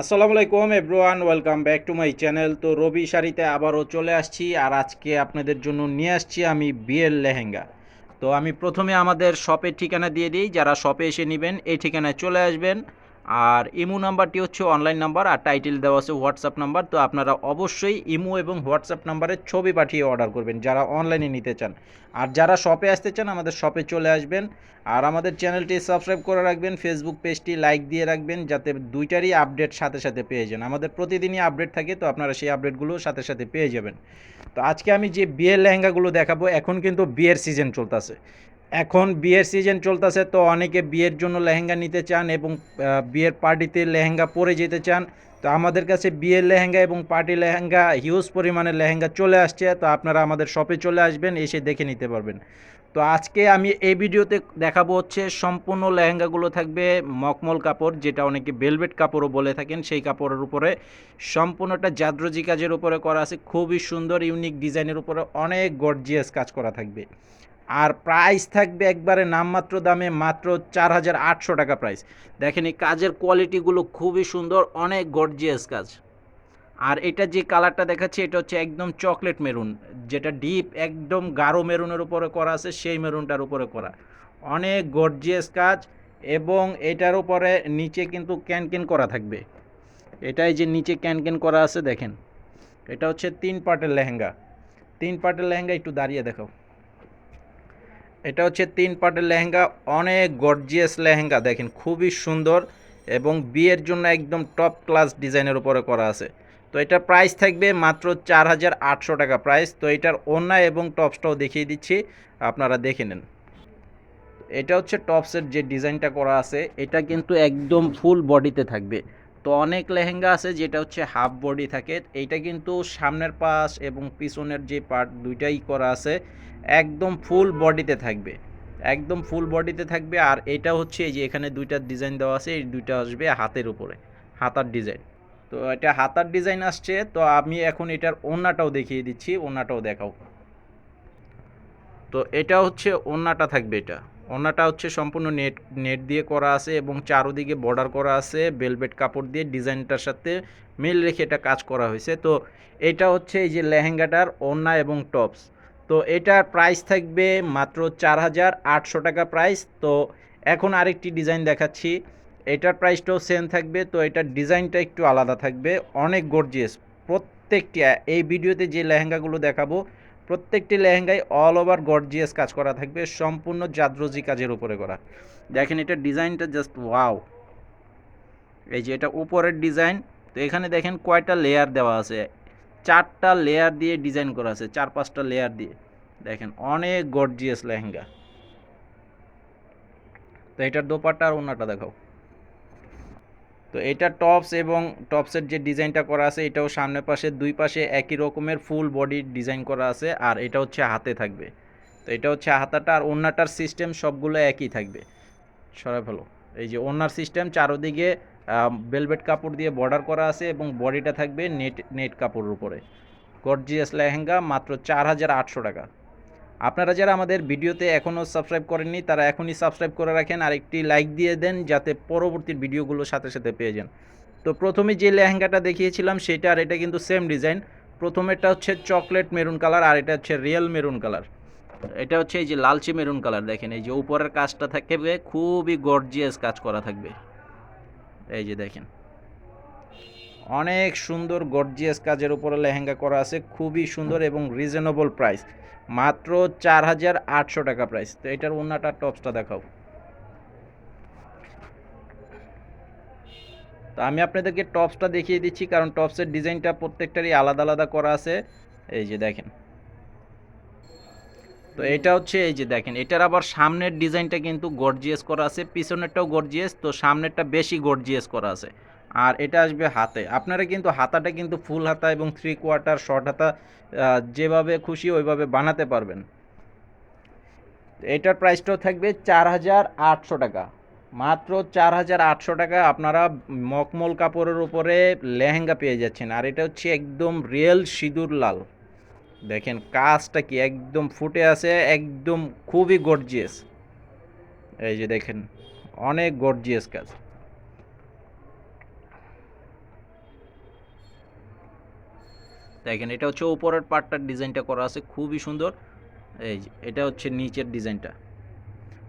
আসসালামু আলাইকুম everyone, welcome back to my channel. তো রবি শাড়িতে আবারও চলে আসছি আর আজকে আপনাদের জন্য নিয়ে আসছি আমি বিয়ের লেহেঙ্গা। তো আমি প্রথমে আমাদের শপের ঠিকানা দিয়ে দিই, যারা শপে এসে নেবেন, এই ঠিকানায় চলে আসবেন। আর ইমো নাম্বারটি হচ্ছে অনলাইন নাম্বার আর টাইটেল দেওয়া আছে হোয়াটসঅ্যাপ নাম্বার তো আপনারা অবশ্যই ইমো এবং হোয়াটসঅ্যাপ নাম্বারে ছবি পাঠিয়ে অর্ডার করবেন যারা অনলাইনে নিতে চান। আর যারা শপে আসতে চান, আমাদের শপে চলে আসবেন। আর আমাদের চ্যানেলটি সাবস্ক্রাইব করে রাখবেন ফেসবুক পেজটি লাইক দিয়ে রাখবেন, যাতে দুইটারই আপডেট সাথে সাথে পেয়ে যান। আমাদের প্রতিদিনই আপডেট থাকে, তো আপনারা সেই আপডেটগুলো সাথে সাথে পেয়ে যাবেন। তো আজকে আমি যে বিয়ের লেহেঙ্গাগুলো দেখাবো, এখন কিন্তু বিয়ের সিজন চলতেছে। এখন বিয়ের সিজন চলতেছে, তো অনেকে বিয়ের জন্য লেহেঙ্গা নিতে চান এবং বিয়ের পার্টিতে লেহেঙ্গা পরে যেতে চান। তো আমাদের কাছে বিয়ের লেহেঙ্গা এবং পার্টি লেহেঙ্গা হিউজ পরিমাণে লেহেঙ্গা চলে আসছে, তো আপনারা আমাদের শপে চলে আসবেন, এসে দেখে নিতে পারবেন। তো আজকে আমি এই ভিডিওতে দেখাবো হচ্ছে সম্পূর্ণ লেহেঙ্গাগুলো থাকবে মকমল কাপড়, যেটা অনেকে বেলভেট কাপড়ও বলে থাকেন, সেই কাপড়ের উপরে। সম্পূর্ণটা জাদ্রজি কাজের উপরে করা আছে, খুবই সুন্দর ইউনিক ডিজাইনের উপরে অনেক গর্জিয়াস কাজ করা থাকবে। আর প্রাইস থাকবে একবারে নামমাত্র দামে মাত্র চার হাজার আটশো টাকা প্রাইস দেখেন এই কাজের কোয়ালিটিগুলো খুবই সুন্দর, অনেক গর্জিয়াস কাজ। আর এটা যে কালারটা দেখাচ্ছি, এটা হচ্ছে একদম চকলেট মেরুন যেটা ডিপ একদম গাঢ় মেরুনের উপরে করা আছে, সেই মেরুনটার উপরে করা। অনেক গর্জিয়াস কাজ এবং এটার উপরে নিচে কিন্তু ক্যানকেন করা থাকবে। এটাই যে নিচে ক্যানকেন করা আছে, দেখেন। এটা হচ্ছে তিন পার্টের লেহেঙ্গা। তিন পার্টের লেহেঙ্গা একটু দাঁড়িয়ে দেখাও। এটা হচ্ছে তিন পার্টের লেহেঙ্গা, অনেক গর্জিয়াস লেহেঙ্গা, দেখেন খুবই সুন্দর এবং বিয়ের জন্য একদম টপ ক্লাস ডিজাইনের উপরে করা আছে। তো এটার প্রাইস থাকবে মাত্র চার হাজার আটশো টাকা প্রাইস তো এটার ওড়না এবং টপসটাও দেখিয়ে দিচ্ছি, আপনারা দেখে নেন। এটা হচ্ছে টপসের যে ডিজাইনটা করা আছে, এটা কিন্তু একদম ফুল বডিতে থাকবে। তো অনেক লেহেঙ্গা আছে যেটা হচ্ছে হাফ বডি থাকে। এইটা কিন্তু সামনের পাশ এবং পিছনের যে পার্ট দুইটাই করা আছে, একদম ফুল বডিতে থাকবে। একদম ফুল বডিতে থাকবে আর এটা হচ্ছে এই যে এখানে দুইটা ডিজাইন দেওয়া আছে, এই দুইটা আসবে হাতের উপরে, হাতার ডিজাইন তো এটা হাতার ডিজাইন আসছে, তো আমি এখন এটার ওড়নাটাও দেখিয়ে দিচ্ছি, ওড়নাটাও দেখাও। তো এটা হচ্ছে ওড়নাটা থাকবে এটা। ওড়নাটা হচ্ছে সম্পূর্ণ নেট নেট দিয়ে করা আছে এবং চারোদিকে বর্ডার করা আছে বেলভেট কাপড় দিয়ে ডিজাইনটার সাথে মিল রেখে এটা কাজ করা হয়েছে। তো এটা হচ্ছে এই যে লেহেঙ্গাটার ওড়না এবং টপস তো এটার প্রাইস থাকবে মাত্র চার হাজার আটশো টাকা প্রাইস তো এখন আরেকটি ডিজাইন দেখাচ্ছি। এটার প্রাইসটাও সেম থাকবে। তো এটার ডিজাইনটা একটু আলাদা থাকবে। অনেক গর্জিয়াস প্রত্যেকটি, এই ভিডিওতে যে লেহেঙ্গাগুলো দেখাবো প্রত্যেকটি লেহেঙ্গায় অল ওভার গর্জিয়াস কাজ করা থাকবে, সম্পূর্ণ জাদ্রজি কাজের উপরে করা। দেখেন এটা ডিজাইনটা জাস্ট ওয়াও এই যে এটা উপরের ডিজাইন, তো এখানে দেখেন কয়টা লেয়ার দেওয়া আছে। চারটা লেয়ার দিয়ে ডিজাইন করা আছে, চার পাঁচটা লেয়ার দিয়ে। দেখেন অনেক গর্জিয়াস লেহেঙ্গা। তো এটার দোপাট্টা আর ওনাটা দেখাও। তো এটা টপস এবং টপসের যে ডিজাইনটা করা আছে, এটাও সামনের পাশে, দুই পাশে একই রকমের ফুল বডি ডিজাইন করা আছে, আর এটা হচ্ছে হাতে থাকবে। তো এটা হচ্ছে হাতাটা আর ওন্নাটার সিস্টেম সবগুলো একই থাকবে। সরাই ভালো এই যে ওনার সিস্টেম চারোদিকে বেলভেট কাপড় দিয়ে বর্ডার করা আছে এবং বডিটা থাকবে নেট নেট কাপড়ের উপরে। গর্জিয়াস লেহেঙ্গা মাত্র চার হাজার আটশো টাকা। আপনারা যারা আমাদের ভিডিওতে এখনও সাবস্ক্রাইব করেননি, তারা এখনই সাবস্ক্রাইব করে রাখেন আর একটি লাইক দিয়ে দেন যাতে পরবর্তী ভিডিওগুলো সাথে সাথে পেয়ে যান। তো প্রথমে যে লেহেঙ্গাটা দেখিয়েছিলাম, সেটা আর এটা কিন্তু সেম ডিজাইন। প্রথমেরটা হচ্ছে চকলেট মেরুন কালার আর এটা হচ্ছে রিয়েল মেরুন কালার। এটা হচ্ছে এই যে লালচে মেরুন কালার দেখেন, এই যে উপরের কাজটা থাকবে, খুবই গর্জিয়াস কাজ করা থাকবে। এই যে দেখেন। অনেক সুন্দর গর্জিয়াস কাজের উপরে লেহেঙ্গা করা আছে, খুবই সুন্দর এবং রিজনেবল প্রাইস মাত্র চার হাজার আটশো টাকা প্রাইস তো এটার অন্যটা টপসটা দেখাও। তো আমি আপনাদেরকে টপসটা দেখিয়ে দিচ্ছি, কারণ টপসের ডিজাইনটা প্রত্যেকটারই আলাদা আলাদা করা আছে। এই যে দেখেন। তো এটা হচ্ছে, এই যে দেখেন, এটার আবার সামনের ডিজাইনটা কিন্তু গর্জিয়াস করা আছে, পিছনেরটাও গর্জিয়াস তো সামনেরটা বেশি গর্জিয়াস করা আছে। আর এটা আসবে হাতে। আপনারা কিন্তু হাতাটা কিন্তু ফুল হাতা এবং থ্রি কোয়ার্টার শর্ট হাতা যেভাবে খুশি ওইভাবে বানাতে পারবেন। এটার প্রাইসটাও থাকবে চার হাজার আটশো টাকা। মাত্র চার হাজার আটশো টাকা আপনারা মকমল কাপড়ের উপরে লেহেঙ্গা পেয়ে যাচ্ছেন। আর এটা হচ্ছে একদম রিয়েল সিঁদুর লাল। দেখেন কাজটা কি একদম ফুটে আছে, একদম খুবই গর্জিয়াস এই যে দেখেন, অনেক গর্জিয়াস কাজ। দেখেন, এটা হচ্ছে ওপরের পার্টটার ডিজাইনটা করা আছে, খুবই সুন্দর। এই এটা হচ্ছে নিচের ডিজাইনটা।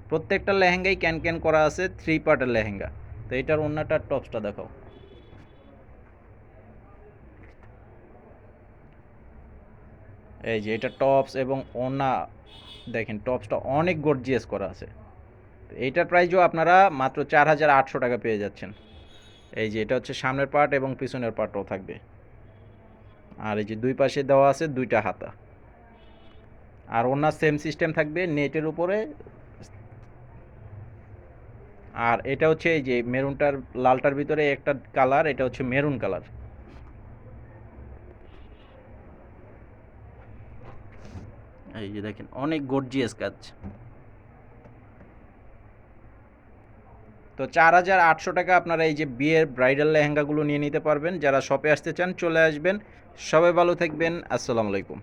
প্রত্যেকটা লেহেঙ্গাই ক্যান ক্যান করা আছে থ্রি পার্টের লেহেঙ্গা। তো এটার অন্যটার টপসটা দেখাও। এই যে, এটা টপস এবং ওনা দেখেন, টপসটা অনেক গর্জিয়াস করা আছে। এইটার প্রাইসও আপনারা মাত্র চার হাজার আটশো টাকা পেয়ে যাচ্ছেন। এই যে, এটা হচ্ছে সামনের পার্ট এবং পিছনের পার্টও থাকবে। আর এই যে দুই পাশে দেওয়া আছে দুইটা হাতা। আর ওনার সেম সিস্টেম থাকবে নেটের উপরে। আর এটা হচ্ছে এই যে মেরুনটার, লালটার ভিতরে একটা কালার এটা হচ্ছে মেরুন কালার এই যে দেখেন, অনেক গর্জিয়াস কাজ। তো চার হাজার আটশো টাকা আপনারা এই যে বিয়ের ব্রাইডাল লেহেঙ্গাগুলো নিয়ে নিতে পারবেন। যারা শপে আসতে চান, চলে আসবেন। সবাই ভালো থাকবেন। আসসালামু আলাইকুম।